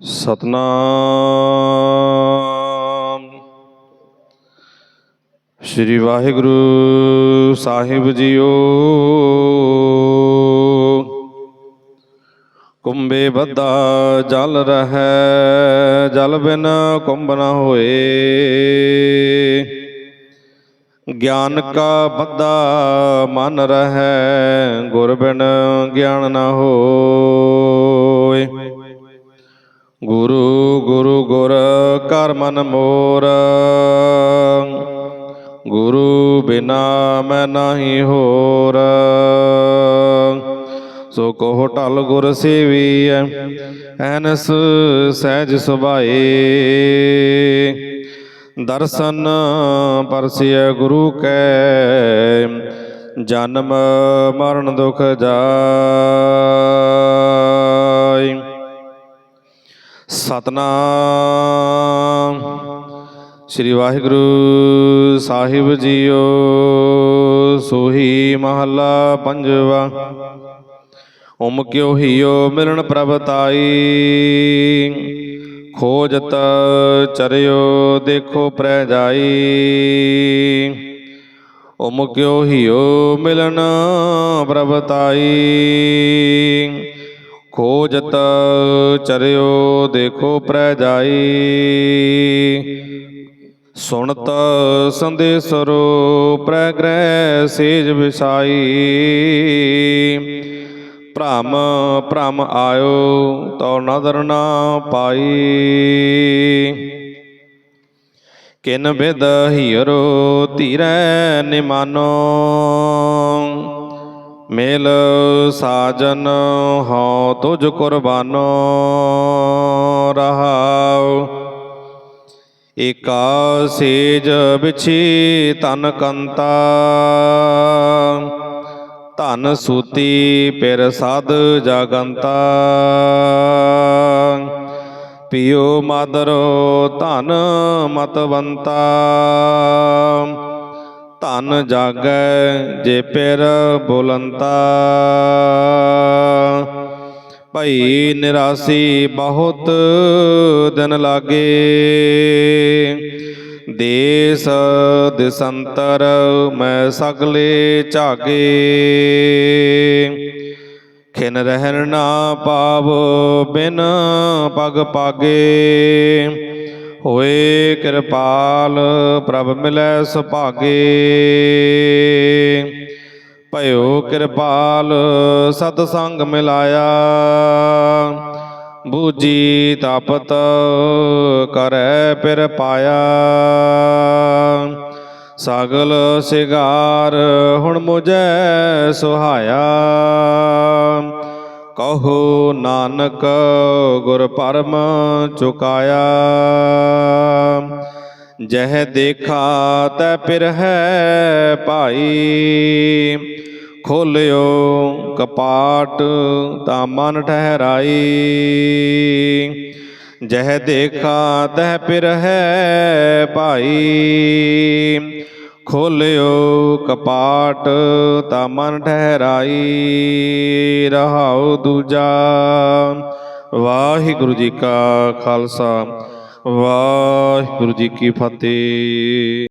ਸਤਨਾਮ। ਸ੍ਰੀ ਵਾਹਿਗੁਰੂ ਸਾਹਿਬ ਜੀਓ। ਕੁੰਬੇ ਬੱਧਾ ਜਲ ਰਹੈ, ਜਲ ਬਿਨ ਕੁੰਭ ਨ ਹੋਏ। ਗਿਆਨ ਕਾ ਬੱਧਾ ਮਨ ਰਹੈ, ਗੁਰ ਬਿਨ ਗਿਆਨ ਨ ਹੋ। ਕਰ ਮਨ ਮੋਰ। ਗੁਰੂ ਬਿਨਾ ਮੈਂ ਨਾਹੀ ਹੋਰ। ਸੋ ਕੋ ਟਲ ਗੁਰ ਸੇਵੀਐ, ਐਨਸ ਸਹਿਜ ਸੁਭਾਏ। ਦਰਸ਼ਨ ਪਰਸਿਐ ਗੁਰੂ ਕੈ, ਜਨਮ ਮਰਨ ਦੁਖ ਜਾਇ ਸਤਨਾਮ ਸ੍ਰੀ ਵਾਹਿਗੁਰੂ ਸਾਹਿਬ ਜੀਓ, ਸੋਹੀ ਮਹੱਲਾ ਪੰਜਵਾ। ਓਮ ਕਿਉ ਹੀਓ ਮਿਲਣ ਪ੍ਰਭ ਤਾਈ? ਖੋਜਤ ਚਰਿਓ ਦੇਖੋ ਪ੍ਰੈ ਜਾਈ। ਓਮ ਕਿਉ ਹੀਓ ਮਿਲਣ ਪ੍ਰਭ ਤਾਈ? ਖੋਜਤ ਚਰਿਓ ਦੇਖੋ ਪ੍ਰੈ ਜਾਈ। ਸੁਣਤ ਸੰਦੇਸਰੋ ਪ੍ਰੈ ਗ੍ਰਹਿ ਸੇਜ ਵਿਸਾਈ ਭ੍ਰਮ ਭ੍ਰਮ ਆਇਓ ਤਉ ਨਦਰ ਨਾ ਪਾਈ। ਕਿਨ ਬਿਦ ਹੀਰੋ ਧੀਰੈ ਨਿਮਾਨੋ। ਮੇਲ ਸਾਜਨ ਹਉ ਤੁਝ ਕੁਰਬਾਨੋ। ਰਹਾਉ ਏਕਾ ਸੇਜ ਵਿਛੀ ਤਨ ਕੰਤਾ। ਧਨ ਸੂਤੀ ਪਿਰ ਸਦ ਜਗੰਤਾ। ਪਿਓ ਮਾਦਰੋ ਧਨ ਮਤਵੰਤਾ। ਧਨ ਜਾਗੈ ਜੇ ਪਿਰ ਬੁਲੰਤਾ। ਭਈ ਨਿਰਾਸੀ ਬਹੁਤ ਦਿਨ ਲਾਗੇ। ਦੇਸ ਦਿਸੰਤਰ ਮੈਂ ਸਗਲੇ ਝਾਗੇ। ਖਿਨ ਰਹਿਣ ਨਾ ਪਾਵ ਬਿਨ ਪਗ ਪਾਗੇ। ਹੋਏ ਕਿਰਪਾਲ ਪ੍ਰਭ ਮਿਲੈ ਸੁਭਾਗੇ। ਭਇਓ ਕਿਰਪਾਲ ਸਤ ਸੰਗ ਮਿਲਾਇਆ। ਬੂਜੀ ਤਪਤ ਕਰੈ ਪਿਰ ਪਾਇਆ। ਸਾਗਲ ਸਿਗਾਰ ਹੁਣ ਮੁਝੈ ਸੁਹਾਇਆ। ਕਹੋ ਨਾਨਕ ਗੁਰ ਪਰਮ ਚੁਕਾਇਆ। ਜਹ ਦੇਖਾ ਤੈ ਪਿਰ ਹੈ ਭਾਈ। ਖੋਲਿਓ ਕਪਾਟ ਤਾਂ ਮਨ ਠਹਿਰਾਈ। ਜਹ ਦੇਖਾ ਤਹ ਪਿਰ ਹੈ ਭਾਈ। ਖੋਲਿਓ ਕਪਾਟ ਤਾਂ ਮਨ ਠਹਿਰਾਈ। ਰਹਾਉ ਦੂਜਾ। ਵਾਹਿਗੁਰੂ ਜੀ ਕਾ ਖਾਲਸਾ। ਵਾਹਿਗੁਰੂ ਜੀ ਕੀ ਫਤਿਹ।